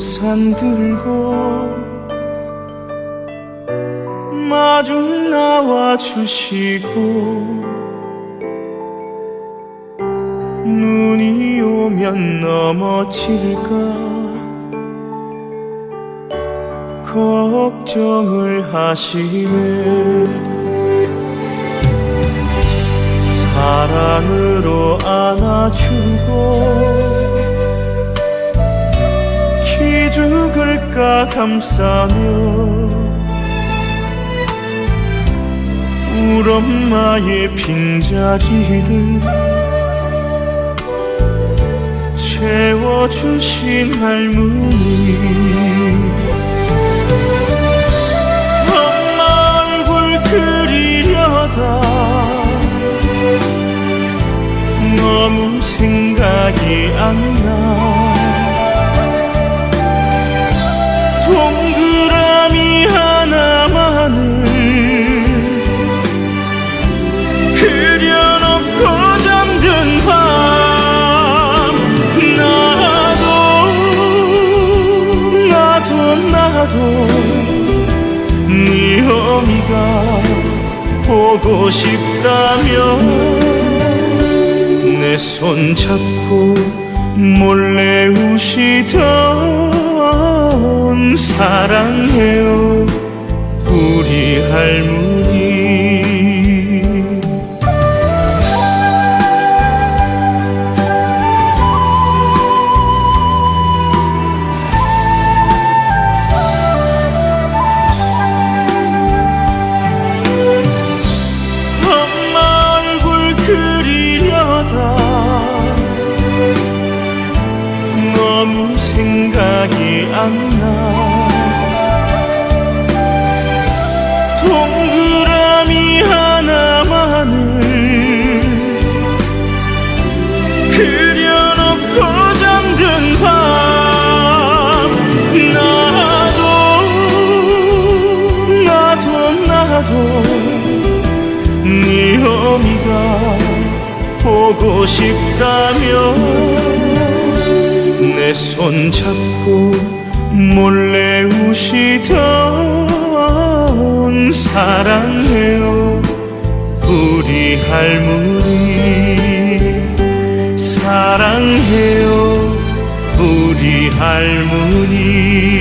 손 들고 마주 나와 주시고 눈이 오면 넘어질까 걱정을 하시네. 사랑으로 안아주고 감싸며 울 엄마의 빈자리를 채워주신 할머니. 엄마 얼굴 그리려다 너무 생각이 안나 어미가 보고 싶다면 내 손 잡고 몰래 우시던 사랑해요. 우리 할머니 생각이 안 나. 동그라미 하나만을 그려놓고 잠든 밤. 나도 나도 나도 네 어미가 보고 싶다면 내 손 잡고 몰래 우시던 사랑해요. 우리 할머니 사랑해요. 우리 할머니